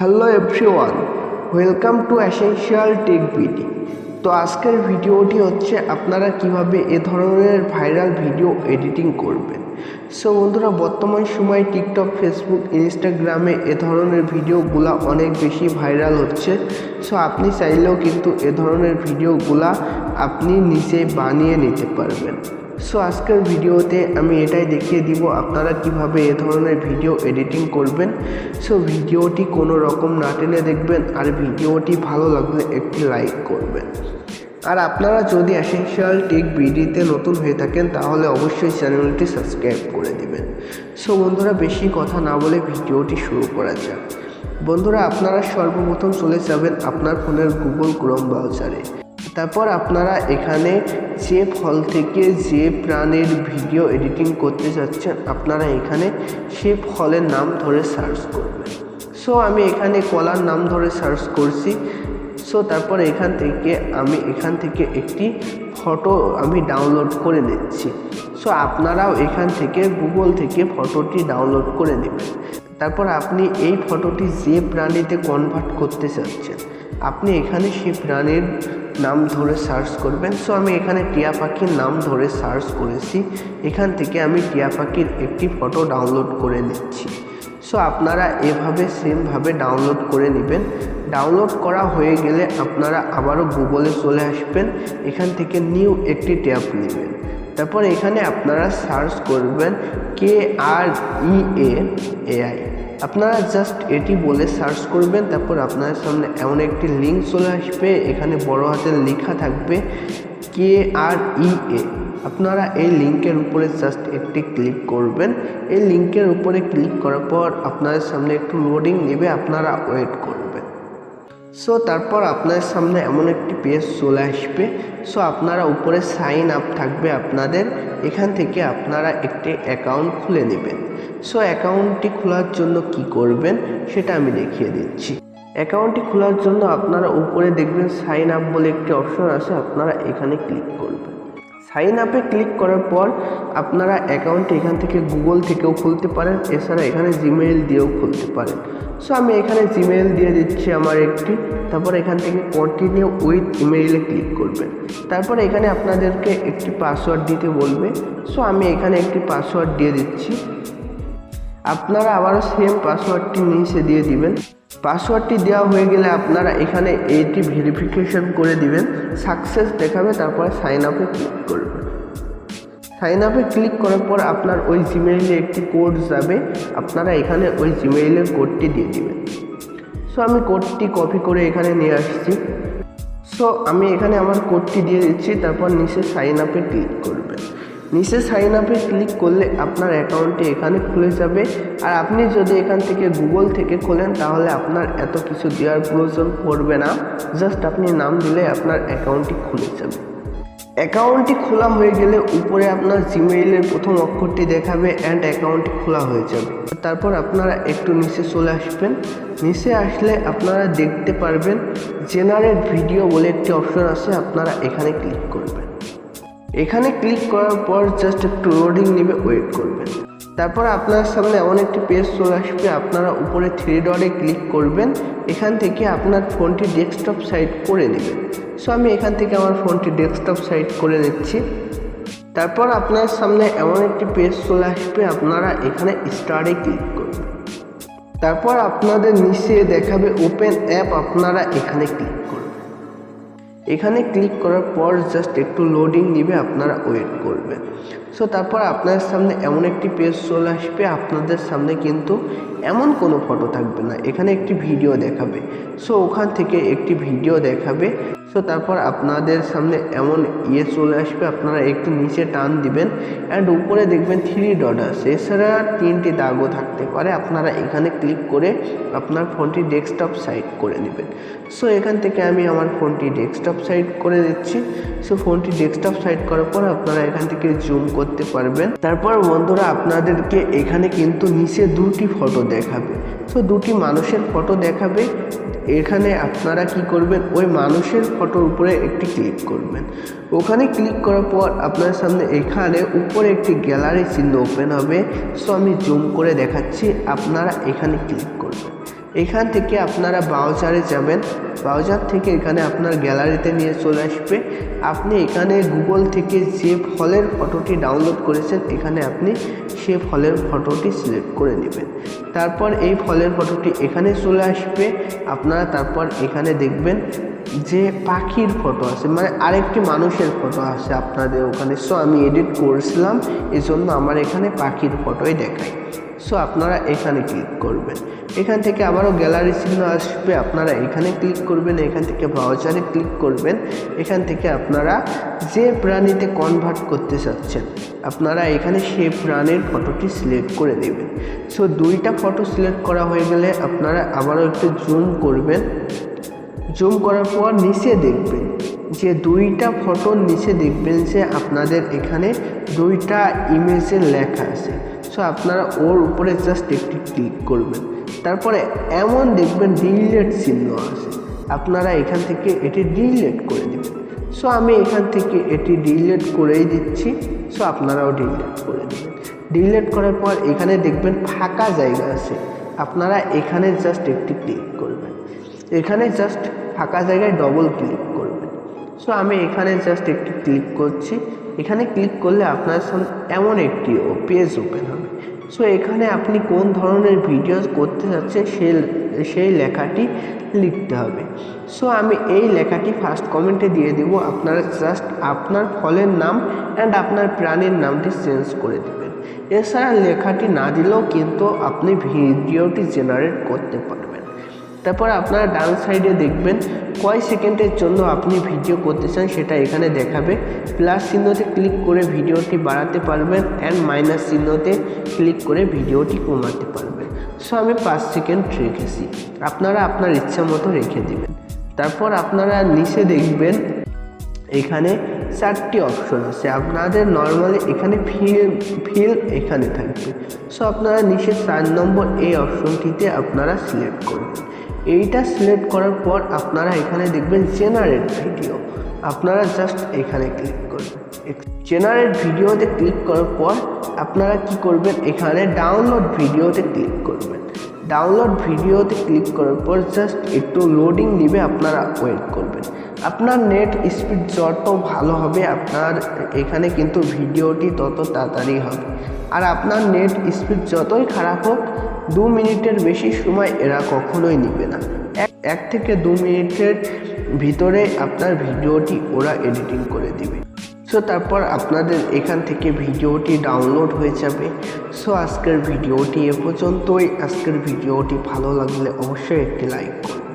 Hello everyone welcome to essential tech BD তো আজকের ভিডিওটি হচ্ছে আপনারা কীভাবে এ ধরনের ভাইরাল ভিডিও এডিটিং করবেন। সো বন্ধুরা, বর্তমান সময়ে টিকটক ফেসবুক ইনস্টাগ্রামে এ ধরনের ভিডিওগুলা অনেক বেশি ভাইরাল হচ্ছে। সো আপনি চাইলেও কিন্তু এ ধরনের ভিডিওগুলা আপনি নিজে বানিয়ে নিতে পারবেন। সো আজকের ভিডিওতে আমি এটাই দেখিয়ে দিব আপনারা কীভাবে এ ধরনের ভিডিও এডিটিং করবেন। সো ভিডিওটি কোনো রকম না টেনে দেখবেন আর ভিডিওটি ভালো লাগলে একটি লাইক করবেন। আর আপনারা যদি অ্যাসেনশিয়াল টেক বিডিতে নতুন হয়ে থাকেন, তাহলে অবশ্যই চ্যানেলটি সাবস্ক্রাইব করে দিবেন। সো বন্ধুরা, বেশি কথা না বলে ভিডিওটি শুরু করা যাক। বন্ধুরা, আপনারা সর্বপ্রথম চলে যাবেন আপনার ফোনের গুগল ক্রোম ব্রাউজারে তারপর আপনারা এখানে যে ফল থেকে যে প্রাণের ভিডিও এডিটিং করতে যাচ্ছেন, আপনারা এখানে সে ফলের নাম ধরে সার্চ করবেন। সো আমি এখানে কলার নাম ধরে সার্চ করছি। সো তারপর এখান থেকে আমি এখান থেকে একটি ফটো আমি ডাউনলোড করে নিচ্ছি। সো আপনারাও এখান থেকে গুগল থেকে ফটোটি ডাউনলোড করে নেবেন। তারপর আপনি এই ফটোটি যে প্রাণীতে কনভার্ট করতে চাচ্ছেন আপনি এখানে সেই প্রাণীর নাম ধরে সার্চ করবেন। সো আমি এখানে টিয়া পাখির নাম ধরে সার্চ করেছি। এখান থেকে আমি টিয়া পাখির একটি ফটো ডাউনলোড করে নিচ্ছি। সো আপনারা এভাবে সেমভাবে ডাউনলোড করে নেবেন। ডাউনলোড করা হয়ে গেলে আপনারা আবারও গুগলে চলে আসবেন। এখান থেকে নিউ একটি ট্যাব নেবেন। তারপর এখানে আপনারা সার্চ করবেন কে আর ই এআই আপনারা জাস্ট এটি বলে সার্চ করবেন, তারপর আপনাদের সামনে এমন একটি লিঙ্ক চলে আসবে, এখানে বড় হাতের লেখা থাকবে কে আর ই এ আপনারা এই লিঙ্কের উপরে জাস্ট একটি ক্লিক করবেন। এই লিঙ্কের উপরে ক্লিক করার পর আপনাদের সামনে একটু লোডিং নেবে, আপনারা ওয়েট করবেন। সো তারপর আপনার সামনে এমন একটি পেজ চলে আসবে। সো আপনারা উপরে সাইন আপ থাকবে আপনাদের। এখান থেকে আপনারা একটি অ্যাকাউন্ট খুলে নেবেন। সো অ্যাকাউন্টটি খোলার জন্য কি করবেন সেটা আমি দেখিয়ে দিচ্ছি। অ্যাকাউন্টটি খোলার জন্য আপনারা উপরে দেখবেন সাইন আপ বলে একটি অপশন আছে, আপনারা এখানে ক্লিক করবেন। সাইন আপে ক্লিক করার পর আপনারা অ্যাকাউন্ট এখান থেকে গুগল থেকেও খুলতে পারেন, এছাড়া এখানে জিমেইল দিয়েও খুলতে পারেন। সো আমি এখানে জিমেইল দিয়ে দিচ্ছি আমার একটি, তারপর এখান থেকে কন্টিনিউ উইথ ইমেইলে ক্লিক করবেন। তারপর এখানে আপনাদেরকে একটি পাসওয়ার্ড দিতে বলবে। সো আমি এখানে একটি পাসওয়ার্ড দিয়ে দিচ্ছি। আপনারা আবারও সেম পাসওয়ার্ডটি নিচে দিয়ে দিবেন। পাসওয়ার্ডটি দেওয়া হয়ে গেলে আপনারা এখানে এইটি ভেরিফিকেশন করে দিবেন। সাকসেস দেখাবে, তারপরে সাইন আপে ক্লিক করবেন। সাইন আপে ক্লিক করার পর আপনার ওই জিমেইলে একটি কোড যাবে। আপনারা এখানে ওই জিমেইলের কোডটি দিয়ে দিবেন। সো আমি কোডটি কপি করে এখানে নিয়ে আসছি। সো আমি এখানে আমার কোডটি দিয়ে দিচ্ছি, তারপর নিচে সাইন আপে ক্লিক করবেন। নিচে সাইন আপে ক্লিক করলে আপনার অ্যাকাউন্টটি এখানে খুলে যাবে। আর আপনি যদি এখান থেকে গুগল থেকে খোলেন, তাহলে আপনার এত কিছু দেওয়ার প্রয়োজন পড়বে না। জাস্ট আপনি নাম দিলে আপনার অ্যাকাউন্টটি খুলে যাবে। অ্যাকাউন্টটি খোলা হয়ে গেলে উপরে আপনার জিমেইলের প্রথম অক্ষরটি দেখাবে অ্যান্ড অ্যাকাউন্টটি খোলা হয়ে যাবে। তারপর আপনারা একটু নিচে চলে আসবেন। নিচে আসলে আপনারা দেখতে পারবেন জেনারেট ভিডিও বলে একটি অপশন আছে, আপনারা এখানে ক্লিক করবেন। এখানে ক্লিক করার পর জাস্ট একটু লোডিং নেবে ওয়েট করবেন তারপর আপনার সামনে এমন একটি পেজ চলে আসবে, আপনারা উপরে থ্রি ডটে ক্লিক করবেন, এখান থেকে আপনার ফোনটি ডেস্কটপ সাইড করে নেবেন সো আমি এখান থেকে আমার ফোনটি ডেস্কটপ সাইড করে নিচ্ছি তারপর আপনার সামনে এমন একটি পেজ চলে আসবে, আপনারা এখানে স্টারে ক্লিক করবেন। তারপর আপনাদের নিচে দেখাবে ওপেন অ্যাপ আপনারা এখানে ক্লিক এখানে ক্লিক করার পর জাস্ট একটু লোডিং নিবে, আপনারা ওয়েট করবেন। সো তারপর আপনাদের সামনে এমন একটি পেজ চলে আসবে, আপনাদের সামনে কিন্তু এমন কোনো ফটো থাকবে না। এখানে একটি ভিডিও দেখাবে। সো ওখান থেকে একটি ভিডিও দেখাবে। সো তারপর আপনাদের সামনে এমন ইয়ে চলে আসবে, আপনারা একটু নিচে টান দিবেন অ্যান্ড উপরে দেখবেন থ্রি ডট আছে এছাড়া তিনটি দাগও থাকতে পারে, আপনারা এখানে ক্লিক করে আপনার ফোনটি ডেস্কটপ সাইড করে নেবেন। সো এখান থেকে আমি আমার ফোনটি ডেস্কটপ সাইড করে দিচ্ছি। সো ফোনটি ডেস্কটপ সাইড করার পর আপনারা এখান থেকে জুম করতে পারবেন। তারপর বন্ধুরা, আপনাদেরকে এখানে কিন্তু নিচে দুটি ফটো দেখাবে। সো দুটি মানুষের ফটো দেখাবে। এখানে আপনারা কি করবেন? ওই মানুষের ফটোর উপরে একটি ক্লিক করবেন। ওখানে ক্লিক করার পর আপনার সামনে এখানে উপরে একটি গ্যালারি চিহ্ন ওপেন হবে। সো আমি জুম করে দেখাচ্ছি, আপনারা এখানে ক্লিক করবেন। এখান থেকে আপনারা ব্রাউজারে যাবেন। ব্রাউজার থেকে এখানে আপনার গ্যালারিতে নিয়ে চলে আসবে। আপনি এখানে গুগল থেকে যে ফলের ফটোটি ডাউনলোড করেছেন, এখানে আপনি সে ফলের ফটোটি সিলেক্ট করে নেবেন। তারপর এই ফলের ফটোটি এখানে চলে আসবে। আপনারা তারপর এখানে দেখবেন যে পাখির ফটো আছে মানে আরেকটি মানুষের ফটো আছে আপনাদের ওখানে। সো আমি এডিট করেছিলাম এই জন্য আমার এখানে পাখির ফটোই দেখায়। সো আপনারা এখানে ক্লিক করবেন। এখান থেকে আবারও গ্যালারি চিহ্ন আসবে, আপনারা এখানে ক্লিক করবেন, এখান থেকে ব্রাউজারে ক্লিক করবেন। এখান থেকে আপনারা যে প্রাণীতে কনভার্ট করতে চাচ্ছেন, আপনারা এখানে সেই প্রাণীর ফটোটি সিলেক্ট করে দেবেন। সো দুইটা ফটো সিলেক্ট করা হয়ে গেলে আপনারা আবারও একটু জুম করবেন। জুম করার পর নিচে দেখবেন যে দুইটা ফটোর নিচে দেখবেন যে আপনাদের এখানে দুইটা ইমেজের লেখা আছে। সো আপনারা ওর উপরে জাস্ট একটি ক্লিক করবেন। তারপরে এমন দেখবেন ডিলেট চিহ্ন আছে। আপনারা এখান থেকে এটি ডিলেট করে দেবেন। সো আমি এখান থেকে এটি ডিলেট করেই দিচ্ছি। সো আপনারাও ডিলেট করে দেবেন। ডিলেট করার পর এখানে দেখবেন ফাঁকা জায়গা আছে। আপনারা এখানে জাস্ট একটি ক্লিক করবেন। এখানে জাস্ট ফাঁকা জায়গায় ডবল ক্লিক করবেন। সো আমি এখানে জাস্ট একটি ক্লিক করছি। এখানে ক্লিক করলে আপনার সামনে এমন একটি পেজ ওপেন হবে। সো এখানে আপনি কোন ধরনের ভিডিও করতে যাচ্ছে সে, সেই লেখাটি লিখতে হবে। সো আমি এই লেখাটি ফার্স্ট কমেন্টে দিয়ে দেব। আপনারা জাস্ট আপনার ফলের নাম অ্যান্ড আপনার প্রাণের নামটি চেঞ্জ করে দেবেন। এছাড়া লেখাটি না দিলেও কিন্তু আপনি ভিডিওটি জেনারেট করতে পারবেন। তারপর আপনারা ডান সাইডে দেখবেন কয় সেকেন্ডের জন্য আপনি ভিডিও করতে চান, সেটা এখানে দেখাবে। প্লাস চিহ্নতে ক্লিক করে ভিডিওটি বাড়াতে পারবেন অ্যান্ড মাইনাস চিহ্নতে ক্লিক করে ভিডিওটি কমাতে পারবেন। সো আমি পাঁচ সেকেন্ড রেখেছি। আপনারা আপনার ইচ্ছা মতো রেখে দেবেন। তারপর আপনারা নিচে দেখবেন এখানে চারটি অপশন আছে। আপনাদের নর্মালি এখানে ফিল ফিল এখানে থাকবে। সো আপনারা নিচে চার নম্বর এই অপশনটিতে আপনারা সিলেক্ট করবেন। এইটা সিলেক্ট করার পর আপনারা এখানে দেখবেন জেনারেট ভিডিও আপনারা জাস্ট এখানে ক্লিক করবেন। জেনারেট ভিডিওতে ক্লিক করার পর আপনারা কি করবেন? এখানে ডাউনলোড ভিডিওতে ক্লিক করবেন। ডাউনলোড ভিডিওতে ক্লিক করার পর জাস্ট একটু লোডিং নিবে, আপনারা ওয়েট করবেন। আপনার নেট স্পিড যত ভালো হবে, আপনার এখানে কিন্তু ভিডিওটি তত তাড়াতাড়ি হবে। আর আপনার নেট স্পিড যতই খারাপ হোক দু মিনিটের বেশি সময় এরা কখনোই নিবে না। এক থেকে দু মিনিটের ভিতরে আপনার ভিডিওটি ওরা এডিটিং করে দিবে। সো তারপর আপনাদের এখান থেকে ভিডিওটি ডাউনলোড হয়ে যাবে। সো আজকের ভিডিওটি এ পর্যন্তই। আজকের ভিডিওটি ভালো লাগলে অবশ্যই একটি লাইক করুন।